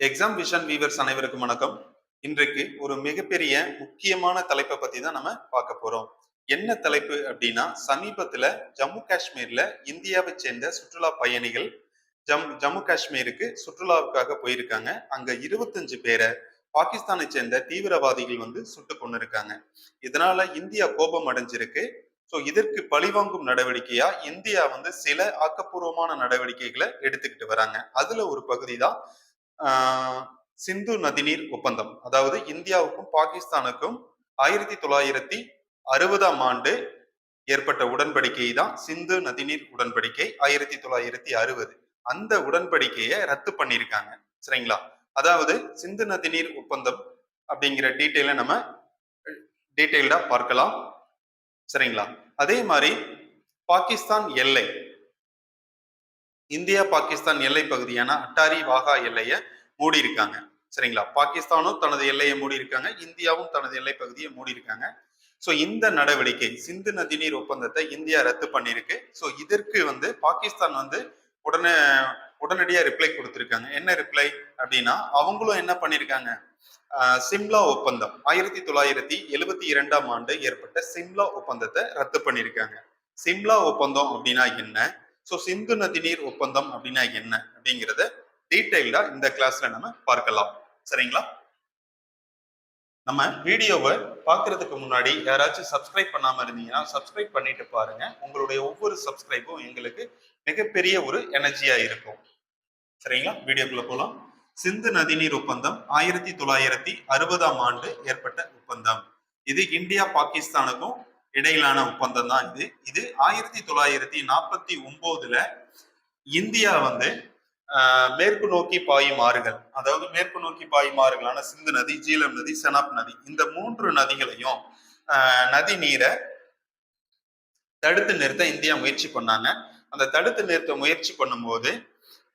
Exam vision viewers அனைவருக்கும் வணக்கம். இன்றைக்கு ஒரு மிகப்பெரிய முக்கியமான தலைப்பை பத்தி தான் நம்ம பார்க்க போறோம். என்ன தலைப்பு அப்படின்னா சமீபத்துல ஜம்மு காஷ்மீர்ல இந்தியாவை சேர்ந்த சுற்றுலா பயணிகள் ஜம் ஜம்மு காஷ்மீருக்கு சுற்றுலாவுக்காக போயிருக்காங்க. அங்க இருபத்தஞ்சு பேரை பாகிஸ்தானை சேர்ந்த தீவிரவாதிகள் வந்து சுட்டு கொண்டு இருக்காங்க இதனால இந்தியா கோபம் அடைஞ்சிருக்கு. ஸோ இதற்கு பழிவாங்கும் நடவடிக்கையா இந்தியா வந்து சில ஆக்கப்பூர்வமான நடவடிக்கைகளை எடுத்துக்கிட்டு வராங்க. அதுல ஒரு பகுதி தான் சிந்து நதிநீர் ஒப்பந்தம். அதாவது இந்தியாவுக்கும் பாகிஸ்தானுக்கும் ஆயிரத்தி தொள்ளாயிரத்தி அறுபதாம் ஆண்டு ஏற்பட்ட உடன்படிக்கை தான் சிந்து நதிநீர் உடன்படிக்கை ஆயிரத்தி தொள்ளாயிரத்தி அறுபது. அந்த உடன்படிக்கையை ரத்து பண்ணியிருக்காங்க. சரிங்களா? அதாவது சிந்து நதிநீர் ஒப்பந்தம் அப்படிங்கிற டீட்டெயிலை நம்ம டீட்டெயில்டா பார்க்கலாம். சரிங்களா? அதே மாதிரி பாகிஸ்தான் எல்லை. இந்தியா பாகிஸ்தான் எல்லை பகுதியான அட்டாரி வாகா எல்லையை மூடி இருக்காங்க சரிங்களா? பாகிஸ்தானும் தனது எல்லையை மூடி இருக்காங்க இந்தியாவும் தனது எல்லை பகுதியை மூடி இருக்காங்க ஸோ இந்த நடவடிக்கை சிந்து நதிநீர் ஒப்பந்தத்தை இந்தியா ரத்து பண்ணியிருக்கு. ஸோ இதற்கு வந்து பாகிஸ்தான் வந்து உடனே உடனடியாக ரிப்ளை கொடுத்துருக்காங்க. என்ன ரிப்ளை அப்படின்னா அவங்களும் என்ன பண்ணியிருக்காங்க? சிம்லா ஒப்பந்தம். ஆயிரத்தி தொள்ளாயிரத்தி எழுபத்தி இரண்டாம் ஆண்டு ஏற்பட்ட சிம்லா ஒப்பந்தத்தை ரத்து பண்ணியிருக்காங்க. சிம்லா ஒப்பந்தம் அப்படின்னா என்ன? ஸோ சிந்து நதிநீர் ஒப்பந்தம் அப்படின்னா என்ன அப்படிங்கிறத டீட்டெயில்டா இந்த கிளாஸ்ல நம்ம பார்க்கலாம். சரிங்களா? நம்ம வீடியோவை பார்க்கறதுக்கு முன்னாடி யாராச்சும் சப்ஸ்கிரைப் பண்ணாம இருந்தீங்கன்னா சப்ஸ்கிரைப் பண்ணிட்டு பாருங்க. உங்களுடைய ஒவ்வொரு சப்ஸ்கிரைபும் எங்களுக்கு மிகப்பெரிய ஒரு எனர்ஜியா இருக்கும். சரிங்களா? வீடியோக்குள்ள போலாம். சிந்து நதிநீர் ஒப்பந்தம் ஆயிரத்தி தொள்ளாயிரத்தி அறுபதாம் ஆண்டு ஏற்பட்ட ஒப்பந்தம். இது இந்தியா பாகிஸ்தானுக்கும் இடையிலான ஒப்பந்தம் தான் இது. இது ஆயிரத்தி தொள்ளாயிரத்தி நாற்பத்தி ஒன்பதுல இந்தியா வந்து ஆஹ், மேற்கு நோக்கி பாயும் ஆறுகள். அதாவது மேற்கு நோக்கி பாயும் ஆறுகளான சிந்து நதி ஜீலம் நதி செனாப் நதி. இந்த மூன்று நதிகளையும் ஆஹ், நதி நீரை தடுத்து நிறுத்த இந்தியா முயற்சி பண்ணாங்க. அந்த தடுத்து நிறுத்த முயற்சி பண்ணும்போது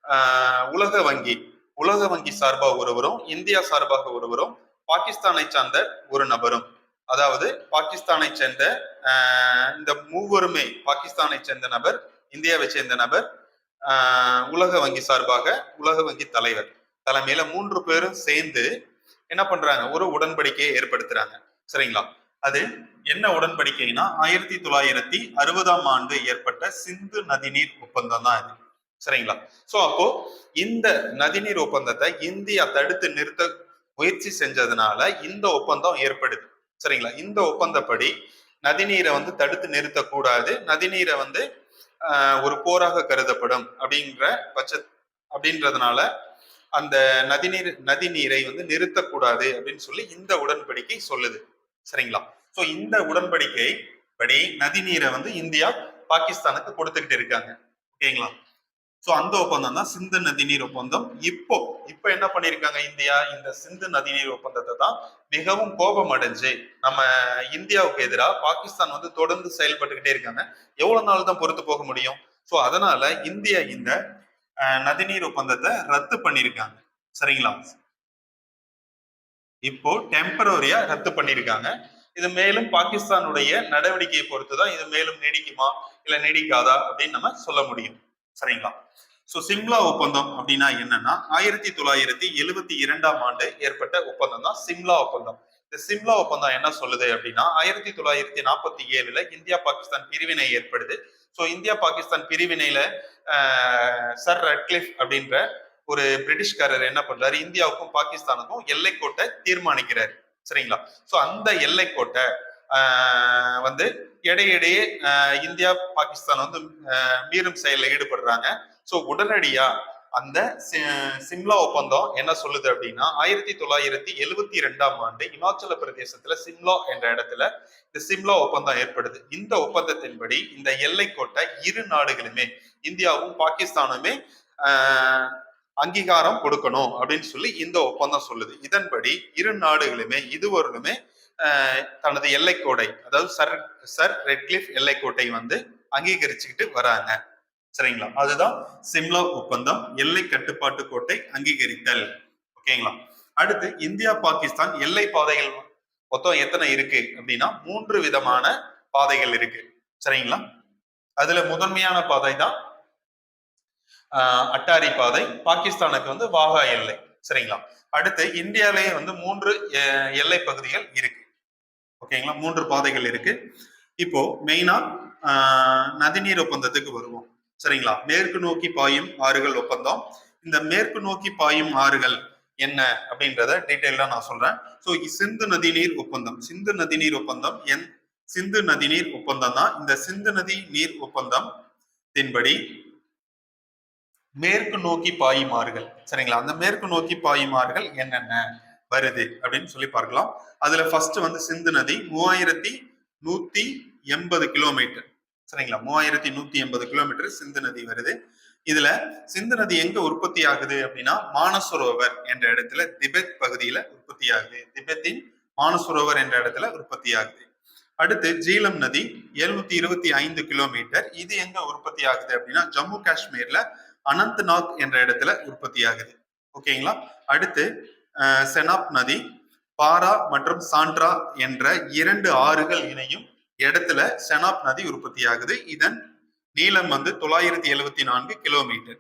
ஆஹ், உலக வங்கி உலக வங்கி சார்பாக ஒருவரும் இந்தியா சார்பாக ஒருவரும் பாகிஸ்தானை சார்ந்த ஒரு நபரும். அதாவது பாகிஸ்தானை சேர்ந்த இந்த மூவருமே பாகிஸ்தானை சேர்ந்த நபர் இந்தியாவை சேர்ந்த நபர் ஆஹ், உலக வங்கி சார்பாக உலக வங்கி தலைவர். தலைமையில மூன்று பேரும் சேர்ந்து என்ன பண்றாங்க? ஒரு உடன்படிக்கையை ஏற்படுத்துறாங்க. சரிங்களா? அது என்ன உடன்படிக்கைனா ஆயிரத்தி தொள்ளாயிரத்தி அறுபதாம் ஆண்டு ஏற்பட்ட சிந்து நதிநீர் ஒப்பந்தம் தான் இது. சரிங்களா? சோ அப்போ இந்த நதிநீர் ஒப்பந்தத்தை இந்தியா தடுத்து நிறுத்த முயற்சி செஞ்சதுனால இந்த ஒப்பந்தம் ஏற்படுது. சரிங்களா? இந்த ஒப்பந்தப்படி நதிநீரை வந்து தடுத்து நிறுத்தக்கூடாது. நதிநீரை வந்து ஒரு போராக கருதப்படும் அப்படிங்கிற பட்ச அப்படின்றதுனால அந்த நதிநீர் நதிநீரை வந்து நிறுத்தக்கூடாது அப்படின்னு சொல்லி இந்த உடன்படிக்கை சொல்லுது. சரிங்களா? ஸோ இந்த உடன்படிக்கை படி நதிநீரை வந்து இந்தியா பாகிஸ்தானுக்கு கொடுத்துக்கிட்டு இருக்காங்க. ஓகேங்களா? சோ அந்த ஒப்பந்தம் தான் சிந்து நதிநீர் ஒப்பந்தம். இப்போ இப்போ என்ன பண்ணிருக்காங்க இந்தியா? இந்த சிந்து நதிநீர் ஒப்பந்தத்தை தான் மிகவும் கோபம் அடைஞ்சு நம்ம இந்தியாவுக்கு எதிராக பாகிஸ்தான் வந்து தொடர்ந்து செயல்பட்டுக்கிட்டே இருக்காங்க. எவ்வளவு நாள் தான் பொறுத்து போக முடியும்? சோ அதனால இந்தியா இந்த நதிநீர் ஒப்பந்தத்தை ரத்து பண்ணிருக்காங்க. சரிங்களா? இப்போ டெம்பரரியா ரத்து பண்ணிருக்காங்க. இது மேலும் பாகிஸ்தானுடைய நடவடிக்கையை பொறுத்து தான் இது மேலும் நீடிக்குமா? இல்ல நீடிக்காதா? அப்படின்னு நம்ம சொல்ல முடியும். சரிங்களா? சோ சிம்லா ஒப்பந்தம் அப்படின்னா என்னன்னா ஆயிரத்தி தொள்ளாயிரத்தி எழுபத்தி இரண்டாம் ஆண்டு ஏற்பட்ட ஒப்பந்தம் தான் சிம்லா ஒப்பந்தம். இந்த சிம்லா ஒப்பந்தம் என்ன சொல்லுது அப்படின்னா ஆயிரத்தி தொள்ளாயிரத்தி நாற்பத்தி ஏழுல இந்தியா பாகிஸ்தான் பிரிவினை ஏற்படுது. சோ இந்தியா பாகிஸ்தான் பிரிவினையில சர் ரட்கிளிஃப் அப்படின்ற ஒரு பிரிட்டிஷ்காரர் என்ன பண்றாரு? இந்தியாவுக்கும் பாகிஸ்தானுக்கும் எல்லைக்கோட்டை தீர்மானிக்கிறாரு. சரிங்களா? சோ அந்த எல்லைக்கோட்டை வந்து இடையிடையே இந்தியா பாகிஸ்தான் வந்து மீறும் செயலில் ஈடுபடுறாங்க. ஸோ உடனடியா அந்த சி- சிம்லா ஒப்பந்தம் என்ன சொல்லுது அப்படின்னா ஆயிரத்தி தொள்ளாயிரத்தி எழுவத்தி ரெண்டாம் ஆண்டு இமாச்சல பிரதேசத்துல சிம்லா என்ற இடத்துல இந்த சிம்லா ஒப்பந்தம் ஏற்படுது. இந்த ஒப்பந்தத்தின்படி இந்த எல்லைக்கோட்டை இரு நாடுகளுமே இந்தியாவும் பாகிஸ்தானுமே அங்கீகாரம் கொடுக்கணும் அப்படின்னு சொல்லி இந்த ஒப்பந்தம் சொல்லுது. இதன்படி இரு நாடுகளுமே இதுவரையிலுமே தனது எல்லைக்கோடை அதாவது சர் சர் ரெட்லிஃப் எல்லைக்கோட்டை வந்து அங்கீகரிச்சுக்கிட்டு வராங்க. சரிங்களா? அதுதான் சிம்லா ஒப்பந்தம் எல்லை கட்டுப்பாட்டு கோட்டை அங்கீகரித்தல். ஓகேங்களா? அடுத்து இந்தியா பாகிஸ்தான் எல்லை பாதைகள் மொத்தம் எத்தனை இருக்கு அப்படின்னா மூன்று விதமான பாதைகள் இருக்கு. சரிங்களா? அதுல முதன்மையான பாதை தான் அட்டாரி பாதை. பாகிஸ்தானுக்கு வந்து வாகா எல்லை. சரிங்களா? அடுத்து இந்தியாவிலேயே வந்து மூன்று எல்லை பகுதிகள் இருக்கு. ஓகேங்களா? மூன்று பாதைகள் இருக்கு. இப்போ மெயினா நதிநீர் ஒப்பந்தத்துக்கு வருவோம். சரிங்களா? மேற்கு நோக்கி பாயும் ஆறுகள் ஒப்பந்தம். இந்த மேற்கு நோக்கி பாயும் ஆறுகள் என்ன அப்படின்றத டீட்டெயிலா நான் சொல்றேன். ஸோ சிந்து நதிநீர் ஒப்பந்தம். சிந்து நதிநீர் ஒப்பந்தம் என் சிந்து நதிநீர் ஒப்பந்தம் தான். இந்த சிந்து நதி நீர் ஒப்பந்தம் தின்படி மேற்கு நோக்கி பாயும் ஆறுகள். சரிங்களா? அந்த மேற்கு நோக்கி பாயும் ஆறுகள் என்னென்ன? வருது அப்படின்னு சொல்லி பார்க்கலாம். அதுல ஃபர்ஸ்ட் வந்து சிந்து நதி மூவாயிரத்தி நூத்தி எண்பது கிலோமீட்டர் சரிங்களா? மூவாயிரத்தி நூத்தி எண்பது கிலோமீட்டர் சிந்து நதி வருது. இதுல சிந்து நதி எங்க உற்பத்தி ஆகுது அப்படின்னா மானசரோவர் என்ற இடத்துல திபெத் பகுதியில உற்பத்தி ஆகுது. திபெத்தின் மானசரோவர் என்ற இடத்துல உற்பத்தி ஆகுது. அடுத்து ஜீலம் நதி எழுநூத்தி இருபத்தி ஐந்து கிலோமீட்டர் இது எங்க உற்பத்தி ஆகுது அப்படின்னா ஜம்மு காஷ்மீர்ல அனந்த்நாக் என்ற இடத்துல உற்பத்தி ஆகுது. ஓகேங்களா? அடுத்து செனாப் நதி பாரா மற்றும் சாண்ட்ரா என்ற இரண்டு ஆறுகள் இணையும் இடத்துல செனாப் நதி உற்பத்தி ஆகுது இதன் நீளம் வந்து தொள்ளாயிரத்தி எழுபத்தி நான்கு கிலோமீட்டர்.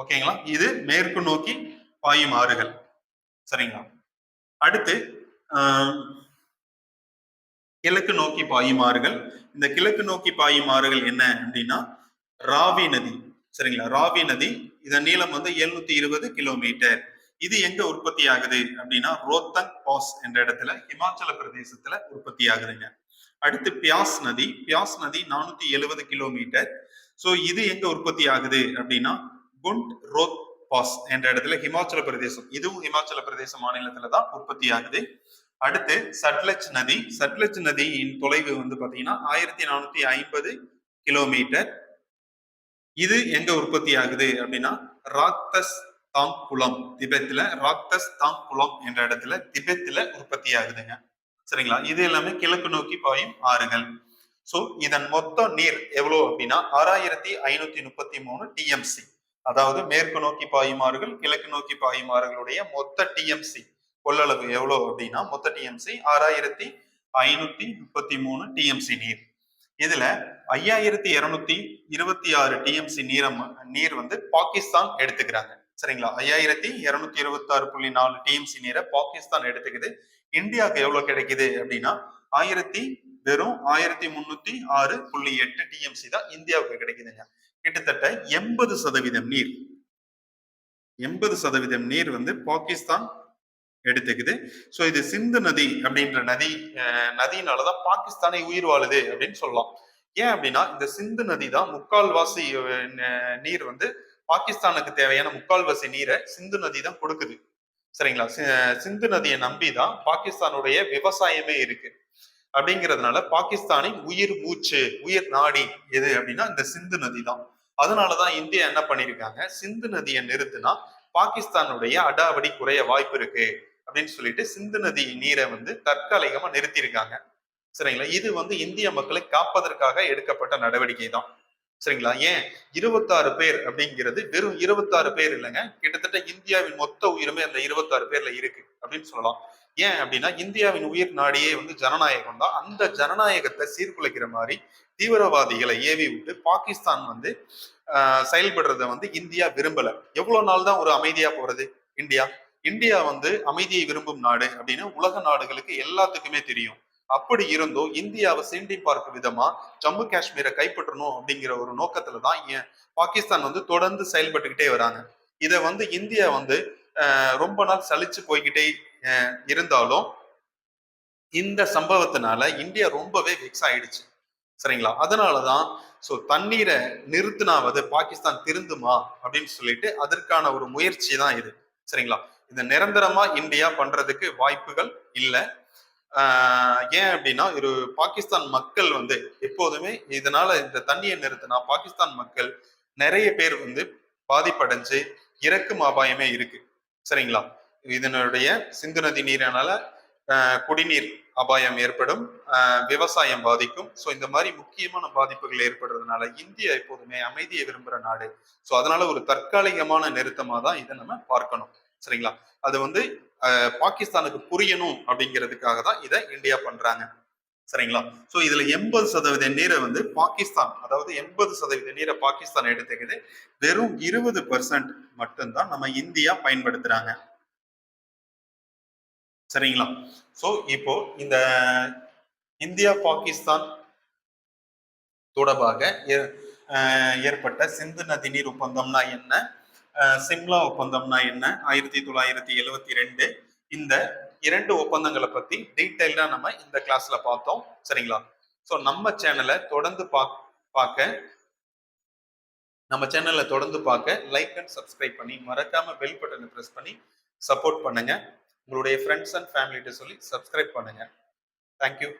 ஓகேங்களா? இது மேற்கு நோக்கி பாயும் ஆறுகள். சரிங்களா? அடுத்து கிழக்கு நோக்கி பாயும் ஆறுகள். இந்த கிழக்கு நோக்கி பாயும் ஆறுகள் என்ன அப்படின்னா ராவி நதி. சரிங்களா? ராவி நதி. இதன் நீளம் வந்து எழுநூத்தி இருபது கிலோமீட்டர். இது எங்க உற்பத்தி ஆகுது அப்படின்னா ரோத்தங் பாஸ் என்ற இடத்துல ஹிமாச்சல பிரதேசத்துல உற்பத்தி ஆகுதுங்க அடுத்து பியாஸ் நதி. பியாஸ் நதி நானூத்தி எழுபது கிலோமீட்டர். சோ இது எங்க உற்பத்தி ஆகுது அப்படின்னா குண்ட் ரோத் பாஸ் என்ற இடத்துல ஹிமாச்சல பிரதேசம். இதுவும் ஹிமாச்சல பிரதேச மாநிலத்துல தான் உற்பத்தி ஆகுது அடுத்து சட்லஜ் நதி. சட்லஜ் நதியின் தொலைவு வந்து பாத்தீங்கன்னா ஆயிரத்தி நானூத்தி ஐம்பது கிலோமீட்டர். இது எங்க உற்பத்தி ஆகுது அப்படின்னா ராக்தஸ் தாங் குளம் திபெத்ல ராக்தஸ் தாங் குளம் என்ற இடத்துல திபெத்ல உற்பத்தி ஆகுதுங்க. சரிங்களா? இது எல்லாமே கிழக்கு நோக்கி பாயும் ஆறுகள். சோ இதன் மொத்த நீர் எவ்வளவு அப்படின்னா ஆறாயிரத்தி ஐநூத்தி முப்பத்தி மூணு டிஎம்சி அதாவது மேற்கு நோக்கி பாயும் ஆறுகள் கிழக்கு நோக்கி பாயும் ஆறுகளுடைய மொத்த டிஎம்சி கொள்ளளவு எவ்வளவு அப்படின்னா மொத்த டிஎம்சி ஆறாயிரத்தி ஐநூத்தி முப்பத்தி மூணு டிஎம்சி நீர். இதுல ஐயாயிரத்தி இருநூத்தி இருபத்தி ஆறு டிஎம்சி நீரம் நீர் வந்து பாகிஸ்தான் எடுத்துக்கிறாங்க. சரிங்களா? ஐயாயிரத்தி இருநூத்தி இருபத்தி ஆறு புள்ளி நாலு டிஎம்சி நீரை பாகிஸ்தான் எடுத்துக்குது. இந்தியாவுக்கு எவ்வளவு கிடைக்குது அப்படின்னா ஆயிரத்தி வெறும் ஆயிரத்தி முன்னூத்தி ஆறு புள்ளி எட்டு டிஎம்சி தான் இந்தியாவுக்கு கிடைக்குதுங்க கிட்டத்தட்ட எண்பது சதவீதம் நீர். எண்பது சதவீதம் நீர் வந்து பாகிஸ்தான் எடுத்துக்குது. ஸோ இது சிந்து நதி அப்படின்ற நதி அஹ், நதியினாலதான் பாகிஸ்தானை உயிர் வாழுது அப்படின்னு சொல்லலாம். ஏன் அப்படின்னா இந்த சிந்து நதி தான் முக்கால்வாசி நீர் வந்து பாகிஸ்தானுக்கு தேவையான முக்கால்வாசி நீரை சிந்து நதி தான் கொடுக்குது. சரிங்களா? சிந்து நதியை நம்பி தான் பாகிஸ்தானுடைய விவசாயமே இருக்கு. அப்படிங்கிறதுனால பாகிஸ்தானின் உயிர் மூச்சு உயிர் நாடி எது அப்படின்னா இந்த சிந்து நதி தான். அதனாலதான் இந்தியா என்ன பண்ணிருக்காங்க சிந்து நதியை நிறுத்தினா பாகிஸ்தானுடைய அடாவடி குறைய வாய்ப்பு இருக்கு அப்படின்னு சொல்லிட்டு சிந்து நதி நீரை வந்து தற்காலிகமா நிறுத்தியிருக்காங்க. சரிங்களா? இது வந்து இந்திய மக்களை காப்பதற்காக எடுக்கப்பட்ட நடவடிக்கை தான் சரிங்களா? ஏன்? இருபத்தாறு பேர் அப்படிங்கிறது வெறும் இருபத்தாறு பேர் இல்லைங்க. கிட்டத்தட்ட இந்தியாவின் மொத்த உயிருமே அந்த இருபத்தாறு பேர்ல இருக்கு அப்படின்னு சொல்லலாம். ஏன் அப்படின்னா இந்தியாவின் உயிர் நாடியே வந்து ஜனநாயகம் தான். அந்த ஜனநாயகத்தை சீர்குலைக்கிற மாதிரி தீவிரவாதிகளை ஏவி விட்டு பாகிஸ்தான் வந்து செயல்படுறத வந்து இந்தியா விரும்பல. எவ்வளவு நாள் தான் ஒரு அமைதியா போறது இந்தியா? இந்தியா வந்து அமைதியை விரும்பும் நாடு அப்படின்னு உலக நாடுகளுக்கு எல்லாத்துக்குமே தெரியும். அப்படி இருந்தும் இந்தியாவை சீண்டி பார்க்கும் விதமா ஜம்மு காஷ்மீரை கைப்பற்றணும் அப்படிங்கிற ஒரு நோக்கத்துல தான் பாகிஸ்தான் வந்து தொடர்ந்து செயல்பட்டுக்கிட்டே வராங்க. இதை வந்து இந்தியா வந்து ரொம்ப நாள் சலிச்சு போய்கிட்டே இருந்தாலும் இந்த சம்பவத்தினால இந்தியா ரொம்பவே வெக்ஸ் ஆயிடுச்சு. சரிங்களா? அதனாலதான் சோ தண்ணீரை நிறுத்தினாவது பாகிஸ்தான் திருந்துமா அப்படின்னு சொல்லிட்டு அதற்கான ஒரு முயற்சி தான் இது. சரிங்களா? இதை நிரந்தரமா இந்தியா பண்றதுக்கு வாய்ப்புகள் இல்லை. ஏன் அப்படின்னா ஒரு பாகிஸ்தான் மக்கள் வந்து எப்போதுமே இதனால இந்த தண்ணியை நிறுத்தினா பாகிஸ்தான் மக்கள் நிறைய பேர் வந்து பாதிப்படைஞ்சு இறக்கும் அபாயமே இருக்கு. சரிங்களா? இதனுடைய சிந்து நதி நீரினால குடிநீர் அபாயம் ஏற்படும் விவசாயம் பாதிக்கும். ஸோ இந்த மாதிரி முக்கியமான பாதிப்புகள் ஏற்படுறதுனால இந்தியா எப்போதுமே அமைதியை விரும்புகிற நாடு. ஸோ அதனால ஒரு தற்காலிகமான நிறுத்தமாக தான் இதை நம்ம பார்க்கணும். சரிங்களா? அது வந்து பாகிஸ்தானுக்கு புரியணும் அப்படிங்கிறதுக்காக தான் இதை இந்தியா பண்றாங்க. சரிங்களா? சோ இதுல எண்பது சதவீத நீரை வந்து பாகிஸ்தான் அதாவது எண்பது சதவீத நீரை பாகிஸ்தான் எடுத்துக்குது. வெறும் இருபது பர்சன்ட் மட்டும்தான் நம்ம இந்தியா பயன்படுத்துறாங்க. சரிங்களா? சோ இப்போ இந்த இந்தியா பாகிஸ்தான் தொடர்பாக ஏ- ஏற்பட்ட சிந்து நதி நீர் ஒப்பந்தம்னா என்ன? சிம்லா ஒப்பந்தம்னா என்ன? ஆயிரத்தி தொள்ளாயிரத்தி எழுவத்தி ரெண்டு. இந்த இரண்டு ஒப்பந்தங்களை பத்தி டீட்டெயிலா நம்ம இந்த கிளாஸ்ல பார்த்தோம். சரிங்களா? ஸோ நம்ம சேனலை தொடர்ந்து பார்க்க நம்ம சேனலை தொடர்ந்து பார்க்க லைக் அண்ட் சப்ஸ்கிரைப் பண்ணி மறக்காம பெல் பட்டனை பிரஸ் பண்ணி சப்போர்ட் பண்ணுங்க. உங்களுடைய ஃப்ரெண்ட்ஸ் அண்ட் ஃபேமிலிட்ட சொல்லி சப்ஸ்கிரைப் பண்ணுங்க. தேங்க்யூ